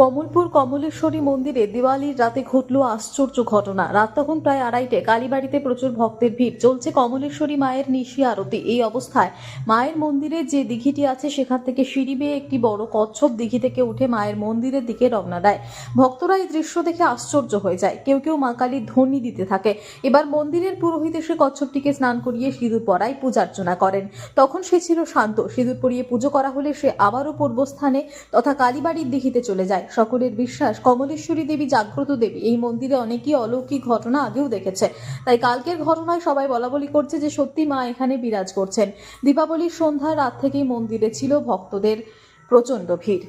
কমলপুর কমলেশ্বরী মন্দিরে দিওয়ালির রাতে ঘটল আশ্চর্য ঘটনা। রাত তখন প্রায় আড়াইটে। কালীবাড়িতে প্রচুর ভক্তের ভিড়। চলছে কমলেশ্বরী মায়ের নিশি আরতি। এই অবস্থায় মায়ের মন্দিরে যে দিঘিটি আছে, সেখান থেকে সিঁড়ি বেয়ে একটি বড় কচ্ছপ দিঘি থেকে উঠে মায়ের মন্দিরের দিকে রওনা দেয়। ভক্তরা এই দৃশ্য দেখে আশ্চর্য হয়ে যায়। কেউ কেউ মা কালীর ধ্বনি দিতে থাকে। এবার মন্দিরের পুরোহিত এসে কচ্ছপটিকে স্নান করিয়ে সিঁদুর পরায় পূজার্চনা করেন। তখন সে ছিল শান্ত। সিঁদুর পরিয়ে পুজো করা হলে সে আবারও পূর্বস্থানে তথা কালীবাড়ির দিঘিতে চলে যায়। সকলের বিশ্বাস। কমলেশ্বরী দেবী, জাগ্রত দেবী, এই মন্দিরে অনেকই অলৌকিক ঘটনা আগেও দেখেছে। তাই কালকের ঘটনায় সবাই বলা বলি করছে যে সত্যি মা এখানে বিরাজ করছেন। দীপাবলির সন্ধ্যা রাত থেকেই মন্দিরে ছিল ভক্তদের প্রচণ্ড ভিড়।